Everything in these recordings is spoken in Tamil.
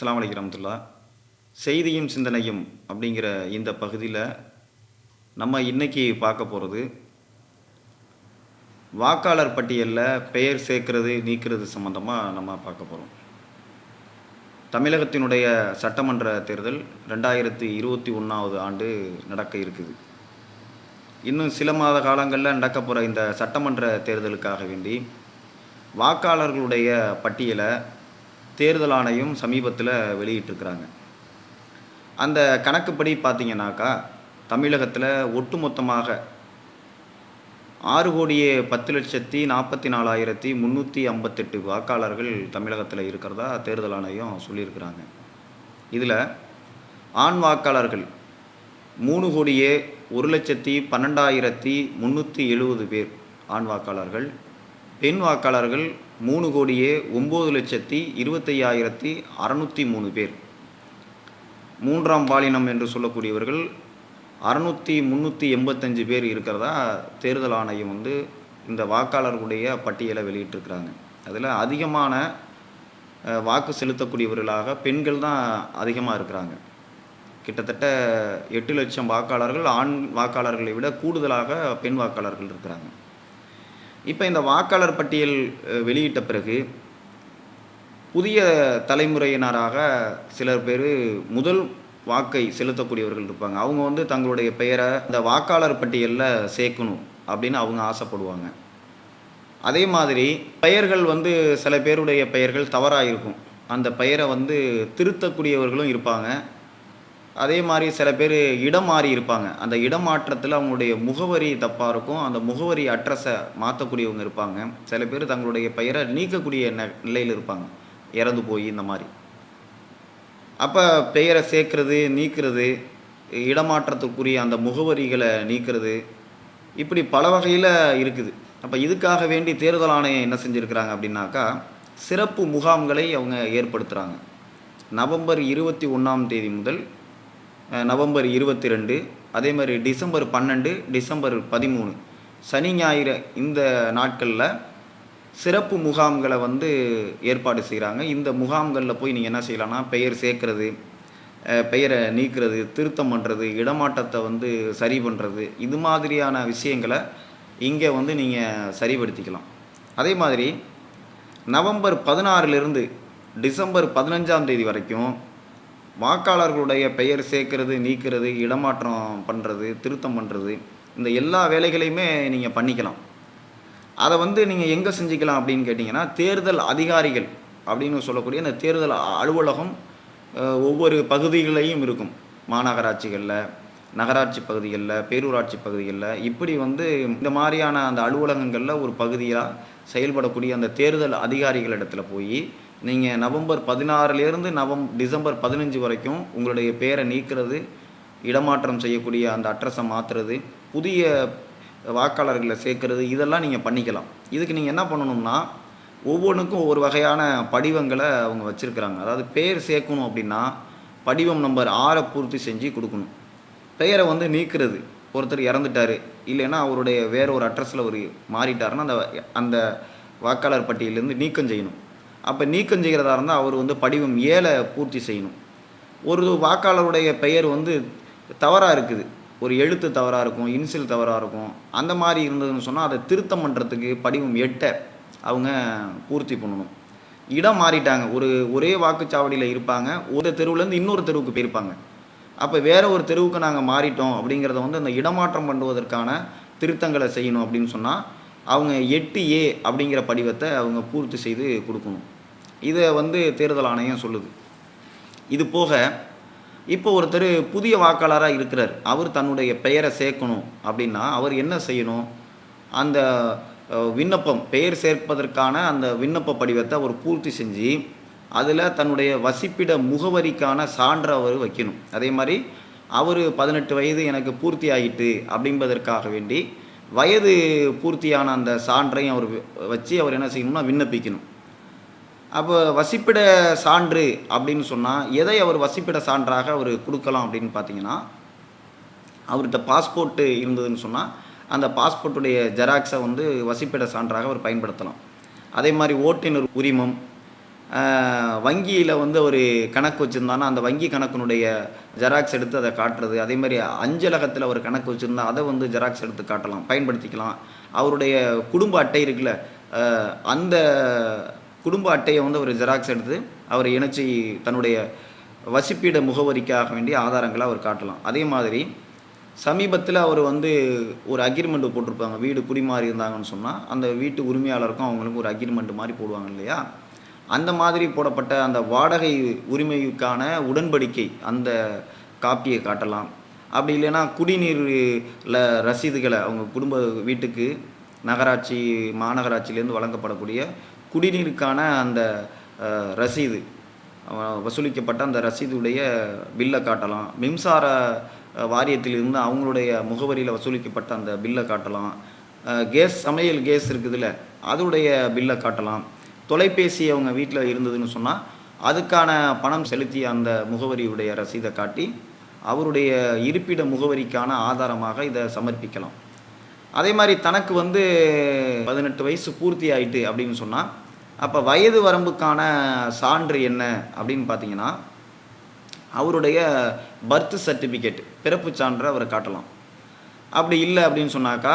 அஸ்ஸலாமு அலைக்கும் ரமத்துல்லா செய்தியும் சிந்தனையும் அப்படிங்கிற இந்த பகுதியில் நம்ம இன்றைக்கி பார்க்க போகிறது வாக்காளர் பட்டியலில் பெயர் சேர்க்கிறது நீக்கிறது சம்மந்தமாக நம்ம பார்க்க போகிறோம் தமிழகத்தினுடைய சட்டமன்ற தேர்தல் ரெண்டாயிரத்தி இருபத்தி ஒன்றாவது ஆண்டு நடக்க இருக்குது. இன்னும் சில மாத காலங்களில் நடக்க போகிற இந்த சட்டமன்ற தேர்தலுக்காக வேண்டி வாக்காளர்களுடைய பட்டியலை தேர்தல் ஆணையம் சமீபத்தில் வெளியிட்டிருக்கிறாங்க. அந்த கணக்குப்படி பார்த்தீங்கன்னாக்கா தமிழகத்தில் ஒட்டுமொத்தமாக ஆறு கோடியே பத்து லட்சத்தி நாற்பத்தி நாலாயிரத்தி முந்நூற்றி ஐம்பத்தெட்டு வாக்காளர்கள் தமிழகத்தில் இருக்கிறதா தேர்தல் ஆணையம் சொல்லியிருக்கிறாங்க. இதில் ஆண் வாக்காளர்கள் மூணு கோடியே ஒரு லட்சத்தி பன்னெண்டாயிரத்தி முந்நூற்றி எழுபது பேர் ஆண் வாக்காளர்கள் பெண் வாக்காளர்கள் மூணு கோடியே ஒம்பது லட்சத்தி இருபத்தையாயிரத்தி அறநூற்றி மூணு பேர். மூன்றாம் பாலினம் என்று சொல்லக்கூடியவர்கள் அறநூற்றி முந்நூற்றி எண்பத்தஞ்சு பேர் இருக்கிறதா தேர்தல் ஆணையம் வந்து இந்த வாக்காளர்களுடைய பட்டியலை வெளியிட்டிருக்கிறாங்க. அதில் அதிகமான வாக்கு செலுத்தக்கூடியவர்களாக பெண்கள் தான் அதிகமாக இருக்கிறாங்க. கிட்டத்தட்ட எட்டு லட்சம் வாக்காளர்கள் ஆண் வாக்காளர்களை விட கூடுதலாக பெண் வாக்காளர்கள் இருக்கிறாங்க. இப்போ இந்த வாக்காளர் பட்டியல் வெளியிட்ட பிறகு புதிய தலைமுறையினராக சிலர் பேர் முதல் வாக்கை செலுத்தக்கூடியவர்கள் இருப்பாங்க. அவங்க வந்து தங்களுடைய பெயரை இந்த வாக்காளர் பட்டியலில் சேர்க்கணும் அப்படின்னு அவங்க ஆசைப்படுவாங்க. அதே மாதிரி பெயர்கள் வந்து சில பேருடைய பெயர்கள் தவறாக இருக்கும் அந்த பெயரை வந்து திருத்தக்கூடியவர்களும் இருப்பாங்க. அதே மாதிரி சில பேர் இடம் மாறி இருப்பாங்க. அந்த இடமாற்றத்தில் அவங்களுடைய முகவரி தப்பாக இருக்கும். அந்த முகவரி அட்ரஸை மாற்றக்கூடியவங்க இருப்பாங்க. சில பேர் தங்களுடைய பெயரை நீக்கக்கூடிய ந நிலையில் இருப்பாங்க. இறந்து போய் இந்த மாதிரி. அப்போ பெயரை சேர்க்கறது நீக்கிறது இடமாற்றத்துக்குரிய அந்த முகவரிகளை நீக்கிறது இப்படி பல வகையில் இருக்குது. அப்போ இதுக்காக வேண்டி தேர்தல் ஆணையம் என்ன செஞ்சுருக்கிறாங்க அப்படின்னாக்கா சிறப்பு முகாம்களை அவங்க ஏற்படுத்துகிறாங்க நவம்பர் இருபத்தி ஒன்றாம் தேதி முதல் நவம்பர் இருபத்தி ரெண்டு அதே மாதிரி டிசம்பர் பன்னெண்டு டிசம்பர் பதிமூணு. சனி ஞாயிறு இந்த நாட்களில் சிறப்பு முகாம்களை வந்து ஏற்பாடு செய்கிறாங்க இந்த முகாம்களில் போய் நீங்கள் என்ன செய்யலாம்னா பெயர் சேர்க்கறது பெயரை நீக்கிறது திருத்தம் பண்ணுறது இடமாட்டத்தை வந்து சரி பண்ணுறது இது மாதிரியான விஷயங்களை இங்கே வந்து நீங்கள் சரிப்படுத்திக்கலாம். அதே மாதிரி நவம்பர் பதினாறுலேருந்து டிசம்பர் பதினஞ்சாம் தேதி வரைக்கும் வாக்காளர்களுடைய பெயர் சேர்க்கறது நீக்கிறது இடமாற்றம் பண்ணுறது திருத்தம் பண்ணுறது இந்த எல்லா வேலைகளையுமே நீங்கள் பண்ணிக்கலாம். அதை வந்து நீங்கள் எங்கே செஞ்சுக்கலாம் அப்படின்னு கேட்டிங்கன்னா தேர்தல் அதிகாரிகள் அப்படின்னு சொல்லக்கூடிய இந்த தேர்தல் அலுவலகம் ஒவ்வொரு பகுதிகளையும் இருக்கும். மாநகராட்சிகளில் நகராட்சி பகுதிகளில் பேரூராட்சி பகுதிகளில். இப்படி வந்து இந்த மாதிரியான அந்த அலுவலகங்களில் ஒரு பகுதியாக செயல்படக்கூடிய அந்த தேர்தல் அதிகாரிகள் இடத்துல போய் நீங்கள் நவம்பர் பதினாறுலேருந்து நவம் டிசம்பர் பதினஞ்சு வரைக்கும் உங்களுடைய பேரை நீக்கிறது இடமாற்றம் செய்யக்கூடிய அந்த அட்ரஸை மாற்றுறது புதிய வாக்காளர்களை சேர்க்கறது இதெல்லாம் நீங்கள் பண்ணிக்கலாம். இதுக்கு நீங்கள் என்ன பண்ணணும்னா ஒவ்வொன்றுக்கும் ஒவ்வொரு வகையான படிவங்களை அவங்க வச்சுருக்கிறாங்க. அதாவது பேர் சேர்க்கணும் அப்படின்னா படிவம் நம்பர் ஆறை பூர்த்தி செஞ்சு கொடுக்கணும். பெயரை வந்து நீக்கிறது. ஒருத்தர் இறந்துட்டாரு. இல்லைன்னா அவருடைய வேற ஒரு அட்ரஸில் ஒரு மாறிட்டாருன்னா அந்த அந்த வாக்காளர் பட்டியலேருந்து நீக்கம் செய்யணும். அப்போ நீக்கம் செய்கிறதா இருந்தால் அவர் வந்து படிவம் ஏழை பூர்த்தி செய்யணும். ஒரு வாக்காளருடைய பெயர் வந்து தவறாக இருக்குது. ஒரு எழுத்து தவறாக இருக்கும் இன்சில் தவறாக இருக்கும். அந்த மாதிரி இருந்ததுன்னு சொன்னால் அதை திருத்தம் பண்ணுறதுக்கு படிவம் எட்டை அவங்க பூர்த்தி பண்ணணும். இடம் மாறிட்டாங்க. ஒரு ஒரே வாக்குச்சாவடியில் இருப்பாங்க. ஒரு தெருவுலேருந்து இன்னொரு தெருவுக்கு போயிருப்பாங்க. அப்போ வேற ஒரு தெருவுக்கு நாங்கள் மாறிட்டோம் அப்படிங்கிறத வந்து அந்த இடமாற்றம் பண்ணுவதற்கான திருத்தங்களை செய்யணும் அப்படின்னு சொன்னால் அவங்க எட்டு ஏ அப்படிங்கிற படிவத்தை அவங்க பூர்த்தி செய்து கொடுக்கணும். இதை வந்து தேர்தல் ஆணையம் சொல்லுது. இது போக இப்போ ஒருத்தர் புதிய வாக்காளராக இருக்கிறார். அவர் தன்னுடைய பெயரை சேர்க்கணும் அப்படின்னா அவர் என்ன செய்யணும்? அந்த விண்ணப்பம் பெயர் சேர்ப்பதற்கான அந்த விண்ணப்ப படிவத்தை அவர் பூர்த்தி செஞ்சு அதில் தன்னுடைய வசிப்பிட முகவரிக்கான சான்று அவர் வைக்கணும். அதே மாதிரி அவர் பதினெட்டு வயது எனக்கு பூர்த்தி ஆகிட்டு அப்படின்பதற்காக வேண்டி வயது பூர்த்தியான அந்த சான்றையும் அவர் வச்சு அவர் என்ன செய்யணும்னா விண்ணப்பிக்கணும். அப்போ வசிப்பிட சான்று அப்படின்னு சொன்னால் எதை அவர் வசிப்பிட சான்றாக அவர் கொடுக்கலாம் அப்படின்னு பார்த்தீங்கன்னா அவர்கிட்ட பாஸ்போர்ட்டு இருந்ததுன்னு சொன்னால் அந்த பாஸ்போர்ட்டுடைய ஜெராக்ஸை வந்து வசிப்பிட சான்றாக அவர் பயன்படுத்தலாம். அதே மாதிரி ஓட்டுநர் உரிமம் வங்கியில் வந்து ஒரு கணக்கு வச்சுருந்தானா அந்த வங்கி கணக்கினுடைய ஜெராக்ஸ் எடுத்து அதை காட்டுறது அதே மாதிரி அஞ்சலகத்தில் ஒரு கணக்கு வச்சுருந்தா அதை வந்து ஜெராக்ஸ் எடுத்து காட்டலாம் பயன்படுத்திக்கலாம். அவருடைய குடும்ப அட்டை இருக்குல்ல அந்த குடும்ப அட்டையை வந்து அவர் ஜெராக்ஸ் எடுத்து அவர் இணைச்சி தன்னுடைய வசிப்பிட முகவரிக்காக வேண்டிய ஆதாரங்களை அவர் காட்டலாம். அதே மாதிரி சமீபத்தில் அவர் வந்து ஒரு அக்ரிமெண்ட் போட்டிருப்பாங்க. வீடு குடிமாறி இருந்தாங்கன்னு சொன்னால் அந்த வீட்டு உரிமையாளருக்கும் அவங்களுக்கும் ஒரு அக்ரிமெண்ட் மாதிரி போடுவாங்க இல்லையா? அந்த மாதிரி போடப்பட்ட அந்த வாடகை உரிமைக்கான உடன்படிக்கை அந்த காப்பியை காட்டலாம். அப்படி இல்லைன்னா குடிநீரில் ரசீதுகளை அவங்க குடும்ப வீட்டுக்கு நகராட்சி மாநகராட்சியிலேருந்து வழங்கப்படக்கூடிய குடிநீருக்கான அந்த ரசீது. வசூலிக்கப்பட்ட அந்த ரசீதுடைய பில்லை காட்டலாம். மின்சார வாரியத்திலிருந்து அவங்களுடைய முகவரியில் வசூலிக்கப்பட்ட அந்த பில்லை காட்டலாம். கேஸ் சமையல் கேஸ் இருக்குதுல்ல அதோடைய பில்லை காட்டலாம். தொலைபேசி அவங்க வீட்டில் இருந்ததுன்னு சொன்னால் அதுக்கான பணம் செலுத்திய அந்த முகவரியுடைய ரசீதை காட்டி அவருடைய இருப்பிட முகவரிக்கான ஆதாரமாக இதை சமர்ப்பிக்கலாம். அதே மாதிரி தனக்கு வந்து பதினெட்டு வயசு பூர்த்தி ஆயிட்டு அப்படின்னு சொன்னால் அப்போ வயது வரம்புக்கான சான்று என்ன அப்படின்னு பார்த்தீங்கன்னா அவருடைய பர்த் சர்டிஃபிகேட் பிறப்பு சான்றை அவரை காட்டலாம். அப்படி இல்லை அப்படின்னு சொன்னாக்கா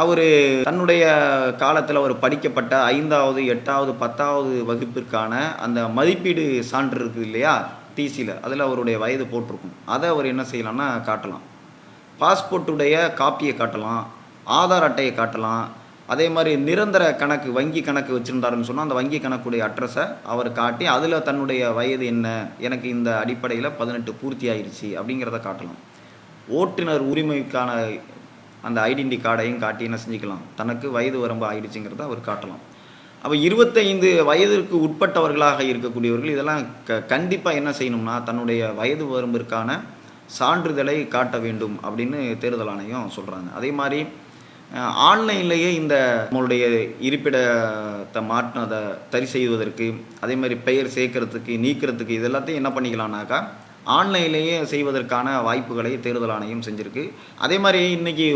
அவர் தன்னுடைய காலத்தில் அவர் படிக்கப்பட்ட ஐந்தாவது எட்டாவது பத்தாவது வகுப்பிற்கான அந்த மதிப்பீடு சான்று இருக்குது இல்லையா டிசியில் அதில் அவருடைய வயது போட்டிருக்கும். அதை அவர் என்ன செய்யலாம்னா காட்டலாம். பாஸ்போர்ட்டுடைய காப்பியை காட்டலாம். ஆதார் அட்டையை காட்டலாம். அதே மாதிரி நிரந்தர கணக்கு வங்கி கணக்கு வச்சுருந்தாருன்னு சொன்னால் அந்த வங்கி கணக்குடைய அட்ரஸை அவர் காட்டி அதில் தன்னுடைய வயது என்ன எனக்கு இந்த அடிப்படையில் பதினெட்டு பூர்த்தி ஆயிடுச்சு அப்படிங்கிறத காட்டலாம். ஓட்டுநர் உரிமைக்கான அந்த ஐடென்டி கார்டையும் காட்டி என்ன செஞ்சுக்கலாம்? தனக்கு வயது வரம்பு ஆயிடுச்சுங்கிறத அவர் காட்டலாம். அப்போ இருபத்தைந்து வயதிற்கு உட்பட்டவர்களாக இருக்கக்கூடியவர்கள் இதெல்லாம் க கண்டிப்பாக என்ன செய்யணும்னா தன்னுடைய வயது வரம்பிற்கான சான்றிதழை காட்ட வேண்டும் அப்படின்னு தேர்தல் ஆணையம் சொல்கிறாங்க அதே மாதிரி ஆன்லைன்லேயே இந்த நம்மளுடைய இருப்பிடத்தை மாற்றினதை சரி செய்வதற்கு அதே மாதிரி பெயர் சேர்க்கறதுக்கு நீக்கிறதுக்கு இது எல்லாத்தையும் என்ன பண்ணிக்கலாம்னாக்கா ஆன்லைன்லேயே செய்வதற்கான வாய்ப்புகளை தேர்தல் ஆணையம் செஞ்சுருக்கு. அதே மாதிரி இன்றைக்கி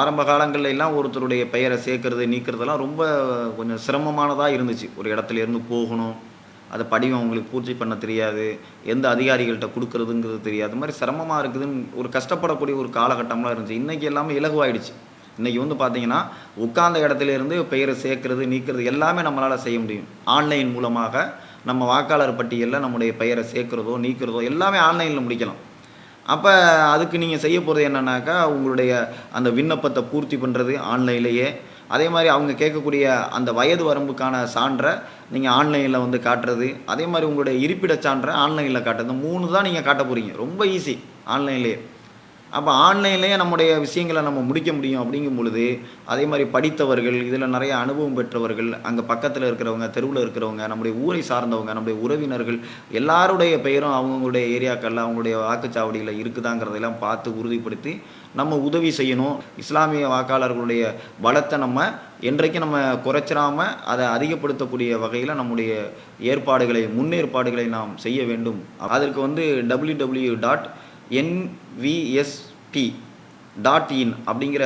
ஆரம்ப காலங்கள்ல எல்லாம் ஒருத்தருடைய பெயரை சேர்க்கறது நீக்கிறதெல்லாம் ரொம்ப கொஞ்சம் சிரமமானதாக இருந்துச்சு. ஒரு இடத்துல இருந்து போகணும் அதை படிவம் அவங்களுக்கு பூர்த்தி பண்ண தெரியாது எந்த அதிகாரிகள்கிட்ட கொடுக்கறதுங்கிறது தெரியாது. மாதிரி சிரமமாக இருக்குதுன்னு ஒரு கஷ்டப்படக்கூடிய ஒரு காலகட்டம்லாம் இருந்துச்சு. இன்றைக்கி எல்லாமே இலகுவாயிடுச்சு. இன்றைக்கி வந்து பார்த்தீங்கன்னா உட்கார்ந்த இடத்துல இருந்து பெயரை சேர்க்கறது நீக்கிறது எல்லாமே நம்மளால் செய்ய முடியும். ஆன்லைன் மூலமாக நம்ம வாக்காளர் பட்டியலில் நம்முடைய பெயரை சேர்க்கிறதோ நீக்கிறதோ எல்லாமே ஆன்லைனில் முடிக்கலாம். அப்போ அதுக்கு நீங்கள் செய்ய போகிறது என்னன்னாக்கா உங்களுடைய அந்த விண்ணப்பத்தை பூர்த்தி பண்ணுறது ஆன்லைன்லேயே. அதே மாதிரி அவங்க கேட்கக்கூடிய அந்த வயது வரம்புக்கான சான்றை நீங்கள் ஆன்லைனில் வந்து காட்டுறது அதே மாதிரி உங்களுடைய இருப்பிடச் சான்றை ஆன்லைனில் காட்டுறது மூணு தான் நீங்கள் காட்ட போகிறீங்க ரொம்ப ஈஸி ஆன்லைன்லேயே. அப்போ ஆன்லைன்லேயே நம்முடைய விஷயங்களை நம்ம முடிக்க முடியும் அப்படிங்கும் பொழுது அதே மாதிரி படித்தவர்கள் இதில் நிறைய அனுபவம் பெற்றவர்கள் அங்கே பக்கத்தில் இருக்கிறவங்க தெருவில் இருக்கிறவங்க நம்முடைய ஊரை சார்ந்தவங்க நம்முடைய உறவினர்கள் எல்லாருடைய பெயரும் அவங்களுடைய ஏரியாக்களில் அவங்களுடைய வாக்குச்சாவடியில் இருக்குதாங்கிறதெல்லாம் பார்த்து உறுதிப்படுத்தி நம்ம உதவி செய்யணும். இஸ்லாமிய வாக்காளர்களுடைய பலத்தை நம்ம என்றைக்கு நம்ம குறைச்சிடாமல் அதை அதிகப்படுத்தக்கூடிய வகையில் நம்முடைய ஏற்பாடுகளை முன்னேற்பாடுகளை நாம் செய்ய வேண்டும். அதற்கு வந்து W W dot T dot in அப்படிங்கிற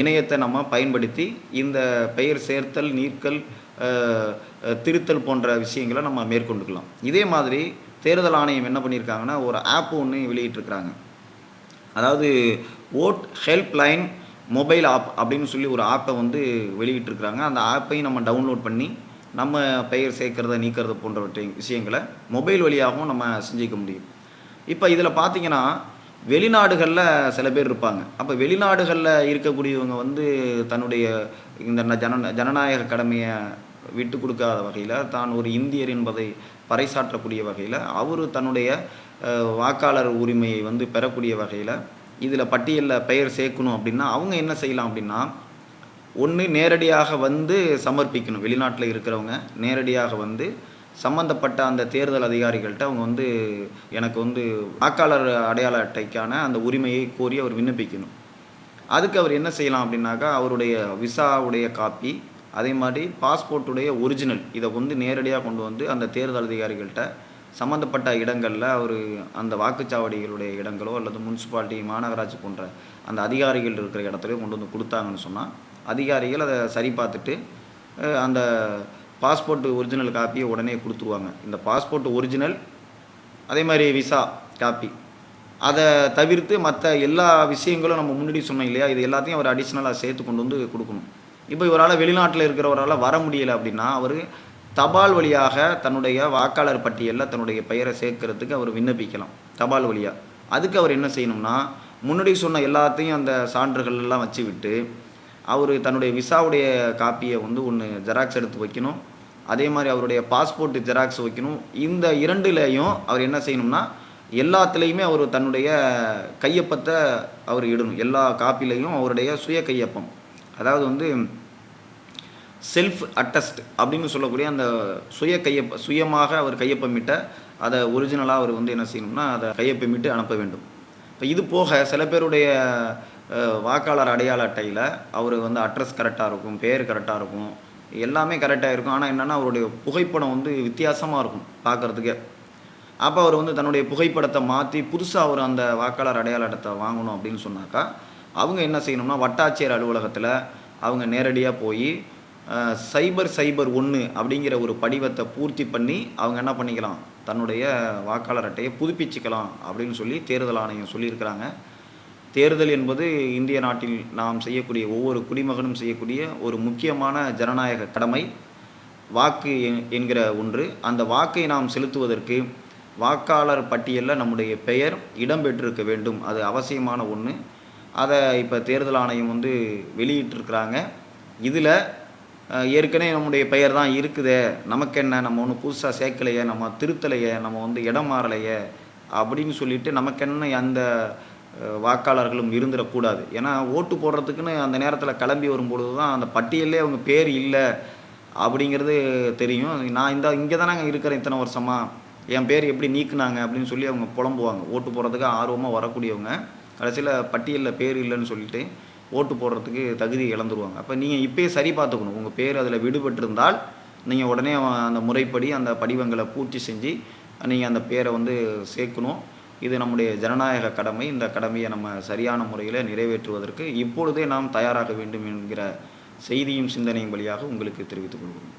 இணையத்தை நம்ம பயன்படுத்தி இந்த பெயர் சேர்த்தல் நீர்க்கல் திருத்தல் போன்ற விஷயங்களை நம்ம மேற்கொண்டுக்கலாம். இதே மாதிரி தேர்தல் ஆணையம் என்ன பண்ணியிருக்காங்கன்னா ஒரு ஆப் ஒன்று வெளியிட்டிருக்கிறாங்க. அதாவது vote help line mobile app அப்படின்னு சொல்லி ஒரு ஆப்பை வந்து வெளியிட்டிருக்கிறாங்க. அந்த ஆப்பையும் நம்ம டவுன்லோட் பண்ணி நம்ம பெயர் சேர்க்கறத நீக்கிறது போன்றவற்றை விஷயங்களை மொபைல் வழியாகவும் நம்ம செஞ்சுக்க முடியும். இப்போ இதில் பார்த்தீங்கன்னா வெளிநாடுகளில் சில பேர் இருப்பாங்க. அப்போ வெளிநாடுகளில் இருக்கக்கூடியவங்க வந்து தன்னுடைய இந்த ந- ஜன ஜனநாயக கடமையை விட்டு கொடுக்காத வகையில் தான் ஒரு இந்தியர் என்பதை பறைசாற்றக்கூடிய வகையில் அவர் தன்னுடைய வாக்காளர் உரிமையை வந்து பெறக்கூடிய வகையில் இதில் பட்டியலில் பெயர் சேர்க்கணும் அப்படின்னா அவங்க என்ன செய்யலாம் அப்படின்னா ஒன்று நேரடியாக வந்து சமர்ப்பிக்கணும். வெளிநாட்டில் இருக்கிறவங்க நேரடியாக வந்து சம்மந்தப்பட்ட அந்த தேர்தல் அதிகாரிகள்கிட்ட அவங்க வந்து எனக்கு வந்து வாக்காளர் அடையாள அட்டைக்கான அந்த உரிமையை கோரி அவர் விண்ணப்பிக்கணும். அதுக்கு அவர் என்ன செய்யலாம் அப்படின்னாக்கா அவருடைய விசாவுடைய காப்பி அதே மாதிரி பாஸ்போர்ட்டுடைய ஒரிஜினல் இதை வந்து நேரடியாக கொண்டு வந்து அந்த தேர்தல் அதிகாரிகள்கிட்ட சம்மந்தப்பட்ட இடங்களில் அவர் அந்த வாக்குச்சாவடிகளுடைய இடங்களோ அல்லது முனிசிபாலிட்டி மாநகராட்சி போன்ற அந்த அதிகாரிகள் இருக்கிற இடத்துலையோ கொண்டு வந்து கொடுத்தாங்கன்னு சொன்னால் அதிகாரிகள் அதை சரி பார்த்துட்டு அந்த பாஸ்போர்ட் ஒரிஜினல் காப்பியை உடனே கொடுத்துருவாங்க. இந்த பாஸ்போர்ட் ஒரிஜினல் அதே மாதிரி விசா காப்பி. அதை தவிர்த்து மற்ற எல்லா விஷயங்களும் நம்ம முன்னாடி சொன்னோம் இல்லையா? இது எல்லாத்தையும் அவர் அடிஷ்னலாக சேர்த்து கொண்டு வந்து கொடுக்கணும். இப்போ இவரால் வெளிநாட்டில் இருக்கிறவரால் வர முடியலை அப்படின்னா அவர் தபால் வழியாக தன்னுடைய வாக்காளர் பட்டியலில் தன்னுடைய பெயரை சேர்க்கறதுக்கு அவர் விண்ணப்பிக்கலாம். தபால் வழியாக அதுக்கு அவர் என்ன செய்யணும்னா முன்னாடி சொன்ன எல்லாத்தையும் அந்த சான்றுகள் எல்லாம் வச்சு விட்டு அவர் தன்னுடைய விசாவுடைய காப்பியை வந்து ஒன்று ஜெராக்ஸ் எடுத்து வைக்கணும். அதே மாதிரி அவருடைய பாஸ்போர்ட் ஜெராக்ஸ் வைக்கணும். இந்த இரண்டுலேயும் அவர் என்ன செய்யணும்னா எல்லாத்துலேயுமே அவர் தன்னுடைய கையொப்பத்தை அவர் இடணும். எல்லா காப்பிலையும் அவருடைய சுய கையொப்பம். அதாவது வந்து செல்ஃப் அட்டஸ்ட் அப்படின்னு சொல்லக்கூடிய அந்த சுய கையொப்ப சுயமாக அவர் கையொப்பமிட்ட அதை ஒரிஜினலாக அவர் வந்து என்ன செய்யணும்னா அதை கையொப்பமிட்டு அனுப்ப வேண்டும். இப்போ இது போக சில பேருடைய வாக்காளர் அடையாள அட்டையில் அவர் வந்து அட்ரஸ் கரெக்டாக இருக்கும் பேர் கரெக்டாக இருக்கும். எல்லாமே கரெக்டாக இருக்கும். ஆனால் என்னென்னா அவருடைய புகைப்படம் வந்து வித்தியாசமாக இருக்கும் பார்க்குறதுக்கே அப்போ அவர் வந்து தன்னுடைய புகைப்படத்தை மாற்றி புதுசாக அவர் அந்த வாக்காளர் அடையாள அட்டத்தை வாங்கணும் அப்படின்னு சொன்னாக்கா அவங்க என்ன செய்யணும்னா வட்டாட்சியர் அலுவலகத்தில் அவங்க நேரடியாக போய் சைபர் சைபர் ஒன்று அப்படிங்கிற ஒரு படிவத்தை பூர்த்தி பண்ணி அவங்க என்ன பண்ணிக்கலாம் தன்னுடைய வாக்காளர் அட்டையை புதுப்பிச்சுக்கலாம் அப்படின்னு சொல்லி தேர்தல் ஆணையம் சொல்லியிருக்கிறாங்க. தேர்தல் என்பது இந்திய நாட்டில் நாம் செய்யக்கூடிய ஒவ்வொரு குடிமகனும் செய்யக்கூடிய ஒரு முக்கியமான ஜனநாயக கடமை. வாக்கு என்கிற ஒன்று. அந்த வாக்கை நாம் செலுத்துவதற்கு வாக்காளர் பட்டியலில் நம்முடைய பெயர் இடம்பெற்றிருக்க வேண்டும். அது அவசியமான ஒன்று அதை இப்போ தேர்தல் ஆணையம் வந்து வெளியிட்டிருக்கிறாங்க. இதில் ஏற்கனவே நம்முடைய பெயர் தான் இருக்குதே. நமக்கு என்ன நம்ம ஒன்றும் புதுசாக சேர்க்கலையே. நம்ம திருத்தலையே. நம்ம வந்து இடம் மாறலையே. அப்படின்னு சொல்லிட்டு நமக்கு என்ன அந்த வாக்காளர்களும் இருந்துடக்கூடாது. ஏன்னா ஓட்டு போடுறதுக்குன்னு அந்த நேரத்தில் கிளம்பி வரும்பொழுது தான் அந்த பட்டியல்லே அவங்க பேர் இல்லை அப்படிங்கிறது தெரியும். நான் இந்த இங்கே தானே இருக்கிறேன் இத்தனை வருஷமாக என் பேர் எப்படி நீக்குனாங்க அப்படின்னு சொல்லி அவங்க புலம்புவாங்க. ஓட்டு போடுறதுக்கு ஆர்வமாக வரக்கூடியவங்க. கடைசியில் பட்டியலில் பேர் இல்லைன்னு சொல்லிட்டு ஓட்டு போடுறதுக்கு தகுதி இழந்துருவாங்க. அப்போ நீங்கள் இப்பயே சரி பார்த்துக்கணும். உங்கள் பேர் அதில் விடுபட்டிருந்தால் நீங்கள் உடனே அந்த முறைப்படி அந்த படிவங்களை பூர்த்தி செஞ்சு நீங்கள் அந்த பேரை வந்து சேர்க்கணும். இது நம்முடைய ஜனநாயக கடமை. இந்த கடமையை நம்ம சரியான முறையில் நிறைவேற்றுவதற்கு இப்பொழுதே நாம் தயாராக வேண்டும் என்கிற செய்தியும் சிந்தனையும் வழியாக உங்களுக்கு தெரிவித்துக் கொள்கிறோம்.